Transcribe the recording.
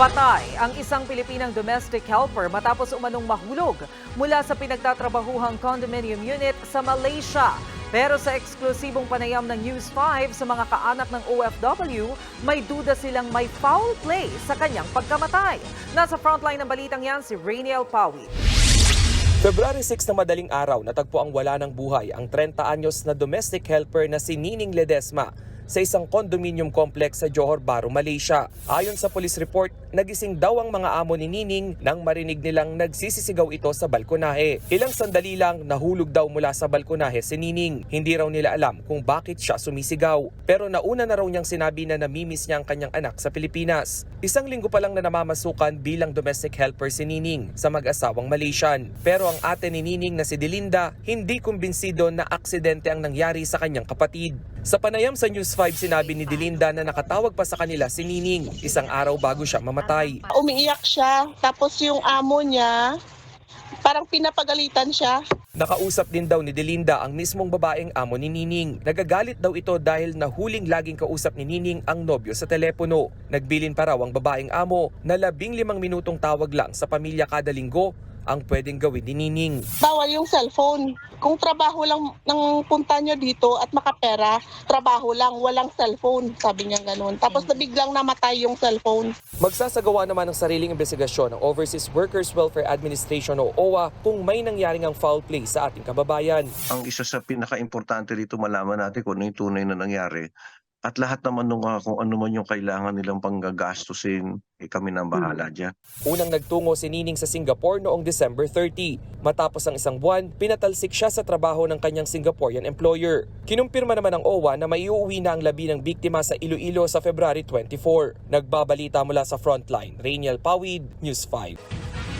Patay ang isang Pilipinang domestic helper matapos umanong mahulog mula sa pinagtatrabahuhang condominium unit sa Malaysia. Pero sa eksklusibong panayam ng News 5 sa mga kaanak ng OFW, may duda silang may foul play sa kanyang pagkamatay. Nasa frontline ng balitang yan si Rainiel Pawi. February 6 na madaling araw, natagpo ang wala ng buhay ang 30 anyos na domestic helper na si Nining Ledesma sa isang condominium complex sa Johor Bahru, Malaysia. Ayon sa police report, nagising daw ang mga amo ni Nining nang marinig nilang nagsisisigaw ito sa balkonahe. Ilang sandali lang nahulog daw mula sa balkonahe si Nining. Hindi raw nila alam kung bakit siya sumisigaw. Pero nauna na raw niyang sinabi na namimiss niya ang kanyang anak sa Pilipinas. Isang linggo pa lang na namamasukan bilang domestic helper si Nining sa mag-asawang Malaysian. Pero ang ate ni Nining na si Delinda, hindi kumbinsido na aksidente ang nangyari sa kanyang kapatid. Sa panayam sa News 5, sinabi ni Delinda na nakatawag pa sa kanila si Nining isang araw bago siya mamatay. umiiyak siya. Tapos yung amo niya, parang pinapagalitan siya. Nakausap din daw ni Delinda ang mismong babaeng amo ni Nining. Nagagalit daw ito dahil nahuling laging kausap ni Nining ang nobyo sa telepono. Nagbilin pa raw ang babaeng amo na labing limang minutong tawag lang sa pamilya kada linggo ang pwedeng gawin ni Nining. Bawal yung cellphone. Kung trabaho lang ng punta niya dito at makapera, trabaho lang, walang cellphone. Sabi niya ganun. Tapos na biglang namatay yung cellphone. Magsasagawa naman ng sariling investigasyon ng Overseas Workers Welfare Administration o OWA kung may nangyaring ang foul play sa ating kababayan. ang isa sa pinaka-importante rito malaman natin kung ano yung tunay na nangyari. At lahat naman nung ah, kung ano man yung kailangan nilang panggagastusin, eh kami na ang bahala dyan. Unang nagtungo si Nining sa Singapore noong December 30. Matapos ang isang buwan, pinatalsik siya sa trabaho ng kanyang Singaporean employer. Kinumpirma naman ng OWA na may uuwi na ang labi ng biktima sa Iloilo sa February 24. Nagbabalita mula sa Frontline, Rainiel Pawid, News 5.